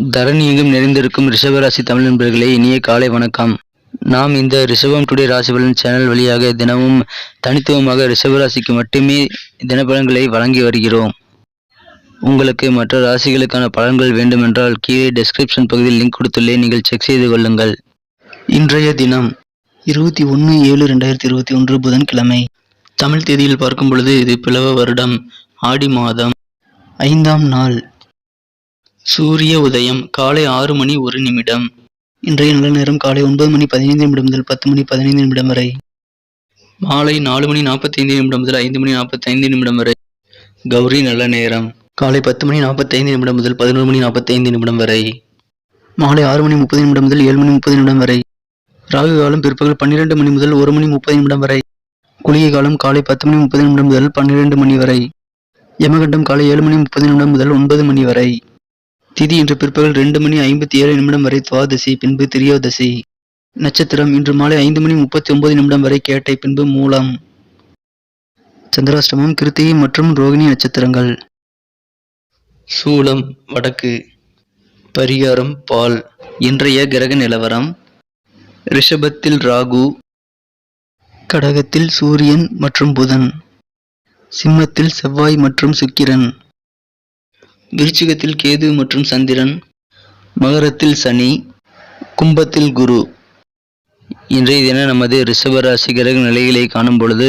தரணி எங்கும் நிறைந்திருக்கும் ரிஷபராசி தமிழ் நண்பர்களே இனிய காலை வணக்கம். நாம் இந்த ரிஷபம் டுடே ராசி பலன் சேனல் வழியாக தினமும் தனித்துவமாக ரிஷபராசிக்கு மட்டுமே தினப்பலன்களை வழங்கி வருகிறோம். உங்களுக்கு மற்ற ராசிகளுக்கான பலன்கள் வேண்டுமென்றால் கீழே டெஸ்கிரிப்ஷன் பகுதியில் லிங்க் கொடுத்துள்ளேன் நீங்கள் செக் செய்து கொள்ளுங்கள். இன்றைய தினம் இருபத்தி ஒன்று ஏழு ரெண்டாயிரத்தி இருபத்தி ஒன்று புதன்கிழமை. தமிழ் தேதியில் பார்க்கும் பொழுது இது பிளவ வருடம் ஆடி மாதம் ஐந்தாம் நாள். சூரிய உதயம் காலை ஆறு மணி ஒரு நிமிடம். இன்றைய நல்ல நேரம் காலை ஒன்பது மணி பதினைந்து நிமிடம் முதல் பத்து மணி பதினைந்து நிமிடம் வரை. மாலை நாலு மணி நாற்பத்தைந்து நிமிடம் முதல் ஐந்து மணி நாற்பத்தைந்து நிமிடம் வரை. கௌரி நல்ல நேரம். காலை பத்து மணி நாற்பத்தைந்து நிமிடம் முதல் பதினோரு மணி நாற்பத்தைந்து நிமிடம் வரை. மாலை ஆறு மணி முப்பது நிமிடம் முதல் ஏழு மணி முப்பது நிமிடம் வரை. ராகு காலம் பிற்பகல் பன்னிரெண்டு மணி முதல் ஒரு மணி முப்பது நிமிடம் வரை. குளிகை காலம் காலை பத்து மணி முப்பது நிமிடம் முதல் பன்னிரெண்டு மணி வரை. யமகண்டம் காலை ஏழு மணி முப்பது நிமிடம் முதல் ஒன்பது மணி வரை. திதி இன்று பிற்பகல் ரெண்டு மணி ஐம்பத்தி ஏழு நிமிடம் வரை துவாதசி பின்பு திரியோதசி. நட்சத்திரம் இன்று மாலை ஐந்து மணி முப்பத்தி ஒன்பது நிமிடம் வரை கேட்டை பின்பு மூலம். சந்திராஷ்டமம் கிருத்திகை மற்றும் ரோகிணி நட்சத்திரங்கள். சூலம் வடக்கு. பரிகாரம் பால். இன்றைய கிரக நிலவரம். ரிஷபத்தில் ராகு. கடகத்தில் சூரியன் மற்றும் புதன். சிம்மத்தில் செவ்வாய் மற்றும் சுக்கிரன். விருச்சிகத்தில் கேது மற்றும் சந்திரன் மகரத்தில் சனி கும்பத்தில் குரு. இன்றைய தினம் நமது ரிஷபராசி கிரக நிலைகளை காணும் பொழுது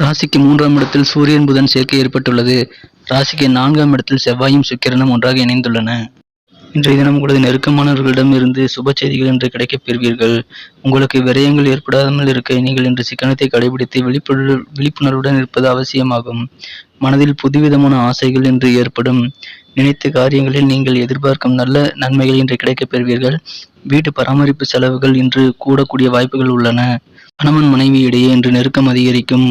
ராசிக்கு மூன்றாம் இடத்தில் சூரியன் புதன் சேர்க்கை ஏற்பட்டுள்ளது. ராசிக்கு நான்காம் இடத்தில் செவ்வாயும் சுக்கிரனும் ஒன்றாக இணைந்துள்ளன. இன்றைய தினம் உங்களது நெருக்கமானவர்களிடம் இருந்து சுப செய்திகள் என்று கிடைக்கப் பெறுவீர்கள். உங்களுக்கு விரயங்கள் ஏற்படாமல் இருக்க நீங்கள் இன்று சிக்கனத்தை கடைபிடித்து விழிப்புணர்வு விழிப்புணர்வுடன் இருப்பது அவசியமாகும். மனதில் புதுவிதமான ஆசைகள் இன்று ஏற்படும். நினைத்த காரியங்களில் நீங்கள் எதிர்பார்க்கும் நல்ல நன்மைகள் இன்று கிடைக்கப் பெறுவீர்கள். வீட்டு பராமரிப்பு செலவுகள் இன்று கூடக்கூடிய வாய்ப்புகள் உள்ளன. கணவன் மனைவி இடையே இன்று நெருக்கம் அதிகரிக்கும்.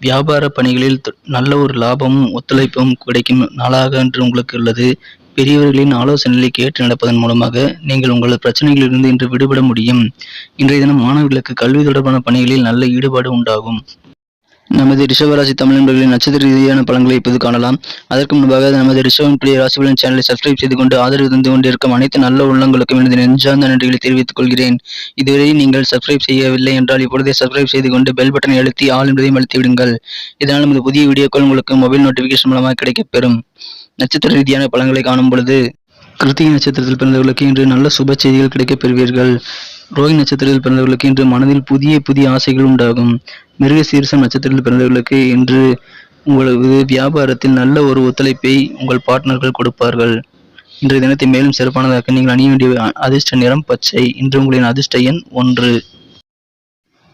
வியாபார பணிகளில் நல்ல ஒரு லாபமும் ஒத்துழைப்பும் கிடைக்கும் நாளாக என்று உங்களுக்கு உள்ளது. பெரியவர்களின் ஆலோசனைகளை கேட்டு நடப்பதன் மூலமாக நீங்கள் உங்களது பிரச்சனைகளிலிருந்து இன்று விடுபட முடியும். இன்றைய தினம் மாணவர்களுக்கு கல்வி தொடர்பான பணிகளில் நல்ல ஈடுபாடு உண்டாகும். நமது ரிஷபராசி தமிழ் நட்சத்திர ரீதியான பலன்களை இப்போது காணலாம். அதற்கு முன்பாக நமது ரிஷபம் பிள்ளை ராசிபலன் சேனலை சப்ஸ்கிரைப் செய்து கொண்டு ஆதரவு தந்து கொண்டிருக்கும் அனைத்து நல்ல உள்ளங்களுக்கும் எனது நெஞ்சார்ந்த நன்றிகளை தெரிவித்துக் கொள்கிறேன். இதுவரை நீங்கள் சப்ஸ்கிரைப் செய்யவில்லை என்றால் இப்பொழுதே சப்ஸ்கிரைப் செய்து கொண்டு பெல் பட்டனை அழுத்தி ஆள் என்பதையும் அழுத்தி விடுங்கள். இதனால் நமது புதிய வீடியோக்கள் உங்களுக்கு மொபைல் நோட்டிபிகேஷன் மூலமாக கிடைக்கப்பெறும் நட்சத்திர ரீதியான பலன்களை காணும் பொழுது கிருத்திகை நட்சத்திரத்தில் பிறந்தவர்களுக்கு இன்று நல்ல சுப செய்திகள் கிடைக்கப் பெறுவீர்கள். ரோஹி நட்சத்திரத்தில் பிறந்தவர்களுக்கு இன்று மனதில் புதிய புதிய ஆசைகள் உண்டாகும். மிருக சீரசம் நட்சத்திரத்தில் பிறந்தவர்களுக்கு இன்று உங்களது வியாபாரத்தில் நல்ல ஒரு ஒத்துழைப்பை உங்கள் பார்ட்னர்கள் கொடுப்பார்கள். இன்றைய தினத்தை மேலும் சிறப்பானதாக்க நீங்கள் அணிய வேண்டிய அதிர்ஷ்ட நிறம் பச்சை. இன்று உங்களின் அதிர்ஷ்ட எண் ஒன்று.